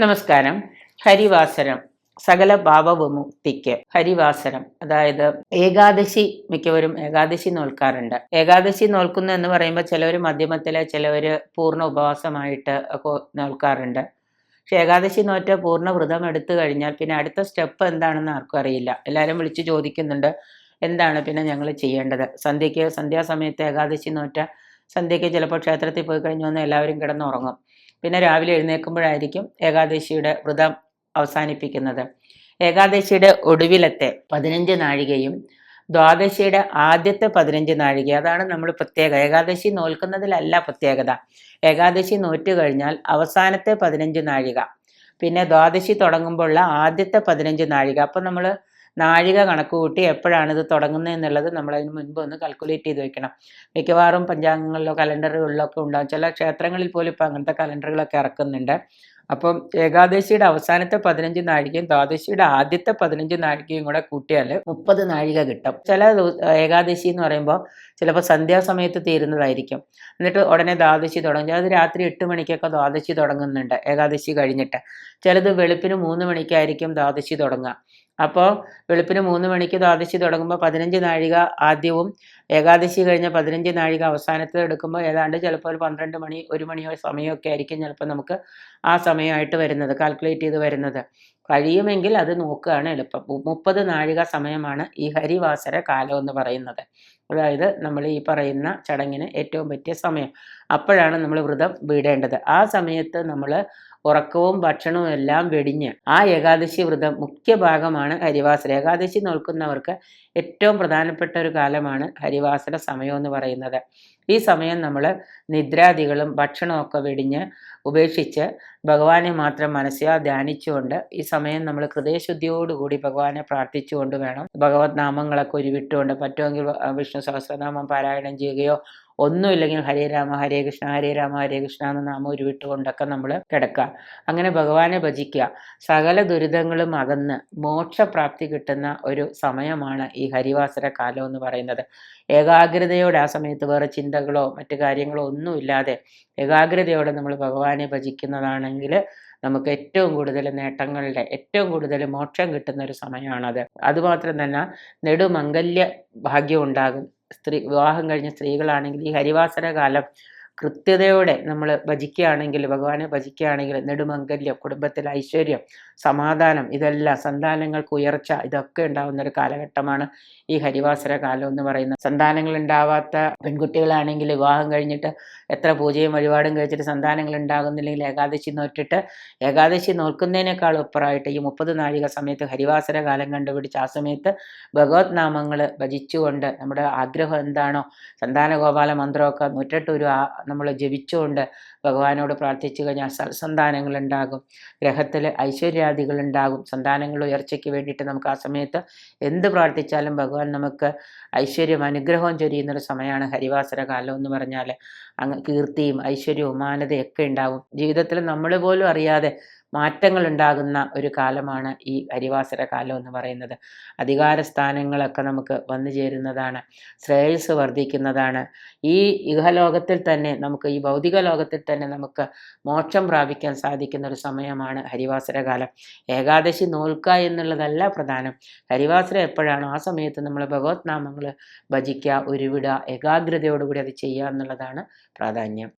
നമസ്കാരം. ഹരിവാസരം സകല ഭാവവിമുക്തിക്ക് ഹരിവാസരം അതായത് ഏകാദശി മിക്കവരും ഏകാദശി നോൽക്കാറുണ്ട്. ഏകാദശി നോൽക്കുന്നു എന്ന് പറയുമ്പോൾ ചിലവർ മധ്യമത്തിലെ ചിലവർ പൂർണ ഉപവാസമായിട്ട് നോൽക്കാറുണ്ട്. പക്ഷെ ഏകാദശി നോറ്റ പൂർണ വ്രതം എടുത്തു കഴിഞ്ഞാൽ പിന്നെ അടുത്ത സ്റ്റെപ്പ് എന്താണെന്ന് ആർക്കും അറിയില്ല. എല്ലാവരും വിളിച്ച് ചോദിക്കുന്നുണ്ട് എന്താണ് പിന്നെ ഞങ്ങൾ ചെയ്യേണ്ടത്? സന്ധ്യയ്ക്ക് സന്ധ്യാസമയത്ത് ഏകാദശി നോറ്റ സന്ധ്യയ്ക്ക് ചിലപ്പോൾ ക്ഷേത്രത്തിൽ പോയി കഴിഞ്ഞു വന്ന് എല്ലാവരും കിടന്നുറങ്ങും. പിന്നെ രാവിലെ എഴുന്നേൽക്കുമ്പോഴായിരിക്കും ഏകാദശിയുടെ വ്രതം അവസാനിപ്പിക്കുന്നത്. ഏകാദശിയുടെ ഒടുവിലത്തെ പതിനഞ്ച് നാഴികയും ദ്വാദശിയുടെ ആദ്യത്തെ പതിനഞ്ച് നാഴിക അതാണ് നമ്മൾ പ്രത്യേക ഏകാദശി നോൽക്കുന്നതിലല്ല പ്രത്യേകത. ഏകാദശി നോറ്റു കഴിഞ്ഞാൽ അവസാനത്തെ പതിനഞ്ച് നാഴിക. പിന്നെ ദ്വാദശി തുടങ്ങുമ്പോഴുള്ള ആദ്യത്തെ പതിനഞ്ച് നാഴിക. അപ്പം നമ്മൾ നാഴിക കണക്ക് കൂട്ടി എപ്പോഴാണ് ഇത് തുടങ്ങുന്നത് എന്നുള്ളത് നമ്മൾ അതിന് മുൻപ് ഒന്ന് കാൽക്കുലേറ്റ് ചെയ്ത് വെക്കണം. മിക്കവാറും പഞ്ചാംഗങ്ങളിലോ കലണ്ടറുകളിലോ ഒക്കെ ഉണ്ടാകും ചില ക്ഷേത്രങ്ങളിൽ പോലും ഇപ്പോൾ അങ്ങനത്തെ കലണ്ടറുകളൊക്കെ ഇറക്കുന്നുണ്ട്. അപ്പം ഏകാദശിയുടെ അവസാനത്തെ പതിനഞ്ച് നാഴികയും ദ്വാദശിയുടെ ആദ്യത്തെ പതിനഞ്ച് നാഴികയും കൂടെ കൂട്ടിയാൽ മുപ്പത് നാഴിക കിട്ടും. ചില ഏകാദശി എന്ന് പറയുമ്പോൾ ചിലപ്പോൾ സന്ധ്യാസമയത്ത് തീരുന്നതായിരിക്കും. എന്നിട്ട് ഉടനെ ദ്വാദശി തുടങ്ങും. അത് രാത്രി എട്ട് മണിക്കൊക്കെ ദ്വാദശി തുടങ്ങുന്നുണ്ട് ഏകാദശി കഴിഞ്ഞിട്ട്. ചിലത് വെളുപ്പിന് മൂന്ന് മണിക്കായിരിക്കും ദ്വാദശി തുടങ്ങുക. അപ്പോൾ വെളുപ്പിന് മൂന്ന് മണിക്ക് ദ്വാദശി തുടങ്ങുമ്പോൾ പതിനഞ്ച് നാഴിക ആദ്യവും ഏകാദശി കഴിഞ്ഞ പതിനഞ്ച് നാഴിക അവസാനത്തിൽ എടുക്കുമ്പോൾ ഏതാണ്ട് ചിലപ്പോൾ ഒരു പന്ത്രണ്ട് മണി ഒരു മണിയോ സമയമൊക്കെ ആയിരിക്കും ചിലപ്പോൾ നമുക്ക് ആ സമയമായിട്ട് വരുന്നത് കാൽക്കുലേറ്റ് ചെയ്ത് വരുന്നത്. കഴിയുമെങ്കിൽ അത് നോക്കുകയാണ് എളുപ്പം. മുപ്പത് നാഴിക സമയമാണ് ഈ ഹരിവാസര കാലം എന്ന് പറയുന്നത്. അതായത് നമ്മൾ ഈ പറയുന്ന ചടങ്ങിന് ഏറ്റവും പറ്റിയ സമയം. അപ്പോഴാണ് നമ്മൾ വ്രതം വീടേണ്ടത്. ആ സമയത്ത് നമ്മൾ ഉറക്കവും ഭക്ഷണവും എല്ലാം വെടിഞ്ഞ് ആ ഏകാദശി വ്രതം മുഖ്യ ഭാഗമാണ് ഹരിവാസര ഏകാദശി നോൽക്കുന്നവർക്ക് ഏറ്റവും പ്രധാനപ്പെട്ട ഒരു കാലമാണ് ഹരിവാസര സമയം എന്ന് പറയുന്നത്. ഈ സമയം നമ്മൾ നിദ്രാദികളും ഭക്ഷണമൊക്കെ വെടിഞ്ഞ് ഉപേക്ഷിച്ച് ഭഗവാനെ മാത്രം മനസ്സിലാ ധ്യാനിച്ചുകൊണ്ട് ഈ സമയം നമ്മൾ ഹൃദയശുദ്ധിയോടുകൂടി ഭഗവാനെ പ്രാർത്ഥിച്ചുകൊണ്ട് വേണം. ഭഗവത് നാമങ്ങളൊക്കെ ഉരുവിട്ടുകൊണ്ട് പറ്റുമെങ്കിൽ വിഷ്ണു സഹസ്രനാമം പാരായണം ചെയ്യുകയോ ഒന്നുമില്ലെങ്കിൽ ഹരേ രാമ ഹരേ കൃഷ്ണ ഹരേ രാമ ഹരേ കൃഷ്ണ എന്ന് നാമം ഉരുവിട്ടുകൊണ്ടൊക്കെ നമ്മൾ കിടക്കുക. അങ്ങനെ ഭഗവാനെ ഭജിക്കുക. സകല ദുരിതങ്ങളും അകന്ന് മോക്ഷപ്രാപ്തി കിട്ടുന്ന ഒരു സമയമാണ് ഈ ഹരിവാസര കാലം എന്ന് പറയുന്നത്. ഏകാഗ്രതയോടെ ആ സമയത്ത് വേറെ ചിന്തകളോ മറ്റു കാര്യങ്ങളോ ഒന്നുമില്ലാതെ ഏകാഗ്രതയോടെ നമ്മൾ ഭഗവാനെ ഭജിക്കുന്നതാണെങ്കിൽ നമുക്ക് ഏറ്റവും കൂടുതൽ നേട്ടങ്ങളുടെ ഏറ്റവും കൂടുതൽ മോക്ഷം കിട്ടുന്ന ഒരു സമയമാണത്. അതുമാത്രം തന്നെ നെടുമംഗല്യ ഭാഗ്യം ഉണ്ടാകും. സ്ത്രീ വിവാഹം കഴിഞ്ഞ സ്ത്രീകളാണെങ്കിൽ ഈ ഹരിവാസന കാലം കൃത്യതയോടെ നമ്മൾ ഭജിക്കുകയാണെങ്കിൽ ഭഗവാനെ ഭജിക്കുകയാണെങ്കിൽ നെടുമംഗല്യം കുടുംബത്തിൽ ഐശ്വര്യം സമാധാനം ഇതെല്ലാം സന്താനങ്ങൾക്ക് ഉയർച്ച ഇതൊക്കെ ഉണ്ടാകുന്ന ഒരു കാലഘട്ടമാണ് ഈ ഹരിവാസര കാലം എന്ന് പറയുന്നത്. സന്താനങ്ങൾ ഉണ്ടാവാത്ത പെൺകുട്ടികളാണെങ്കിൽ വിവാഹം കഴിഞ്ഞിട്ട് എത്ര പൂജയും വഴിപാടും കഴിച്ചിട്ട് സന്താനങ്ങൾ ഉണ്ടാകുന്നില്ലെങ്കിൽ ഏകാദശി നോറ്റിട്ട് ഏകാദശി നോക്കുന്നതിനേക്കാൾ ഉപ്പറായിട്ട് ഈ മുപ്പത് നാഴിക സമയത്ത് ഹരിവാസര കാലം കണ്ടുപിടിച്ച് ആ സമയത്ത് ഭഗവത് നാമങ്ങൾ ഭജിച്ചുകൊണ്ട് നമ്മുടെ ആഗ്രഹം എന്താണോ സന്താന ഗോപാല മന്ത്രമൊക്കെ നൂറ്റെട്ട് ഒരു നമ്മൾ ജപിച്ചുകൊണ്ട് ഭഗവാനോട് പ്രാർത്ഥിച്ചു കഴിഞ്ഞാൽ സന്താനങ്ങൾ ഉണ്ടാകും ഗ്രഹത്തിൽ ഐശ്വര്യാദികൾ ഉണ്ടാകും സന്താനങ്ങൾ ഉയർച്ചയ്ക്ക് വേണ്ടിയിട്ട് നമുക്ക് ആ സമയത്ത് എന്ത് പ്രാർത്ഥിച്ചാലും ഭഗവാൻ നമുക്ക് ഐശ്വര്യം അനുഗ്രഹവും ചൊരിയുന്നൊരു സമയമാണ് ഹരിവാസര കാലം എന്ന് പറഞ്ഞാൽ അങ്ങ് കീർത്തിയും ഐശ്വര്യവും മാനതയൊക്കെ ഉണ്ടാകും ജീവിതത്തിൽ നമ്മൾ പോലും അറിയാതെ മാറ്റങ്ങൾ ഉണ്ടാകുന്ന ഒരു കാലമാണ് ഈ ഹരിവാസര കാലം എന്ന് പറയുന്നത്. അധികാര സ്ഥാനങ്ങളൊക്കെ നമുക്ക് വന്നു ചേരുന്നതാണ് ശ്രേയസ് വർദ്ധിക്കുന്നതാണ്. ഈ ഇഹലോകത്തിൽ തന്നെ നമുക്ക് ഈ ഭൗതിക ലോകത്തിൽ തന്നെ നമുക്ക് മോക്ഷം പ്രാപിക്കാൻ സാധിക്കുന്ന ഒരു സമയമാണ് ഹരിവാസര കാലം. ഏകാദശി നോൽക്കുക എന്നുള്ളതല്ല പ്രധാനം. ഹരിവാസര എപ്പോഴാണോ ആ സമയത്ത് നമ്മൾ ഭഗവത് നാമങ്ങൾ ഭജിക്കുക ഉരുവിടുക ഏകാഗ്രതയോടുകൂടി അത് ചെയ്യുക എന്നുള്ളതാണ് പ്രാധാന്യം.